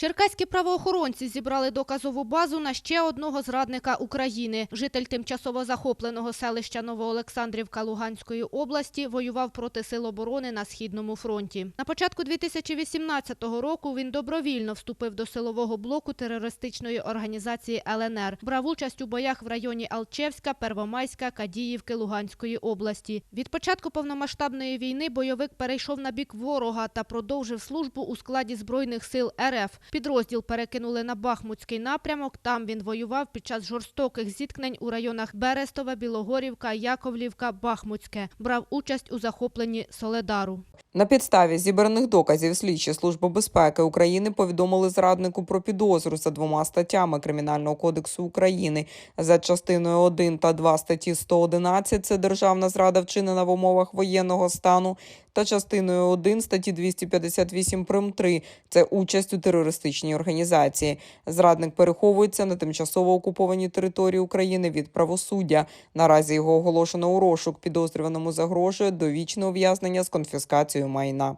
Черкаські правоохоронці зібрали доказову базу на ще одного зрадника України. Житель тимчасово захопленого селища Новоолександрівка Луганської області воював проти сил оборони на східному фронті. На початку 2018 року він добровільно вступив до силового блоку терористичної організації ЛНР. Брав участь у боях в районі Алчевська, Первомайська, Кадіївки Луганської області. Від початку повномасштабної війни бойовик перейшов на бік ворога та продовжив службу у складі збройних сил РФ. Підрозділ перекинули на Бахмутський напрямок. Там він воював під час жорстоких зіткнень у районах Берестова, Білогорівка, Яковлівка, Бахмутське. Брав участь у захопленні Соледару. На підставі зібраних доказів слідчі Служби безпеки України повідомили зраднику про підозру за двома статтями Кримінального кодексу України за частиною 1 та 2 статті 111 – це державна зрада вчинена в умовах воєнного стану, та частиною 1 статті 258 прим. 3 – це участь у терористичній організації. Зрадник переховується на тимчасово окупованій території України від правосуддя. Наразі його оголошено у розшук. Підозрюваному загрожує довічне ув'язнення з конфіскацією майна.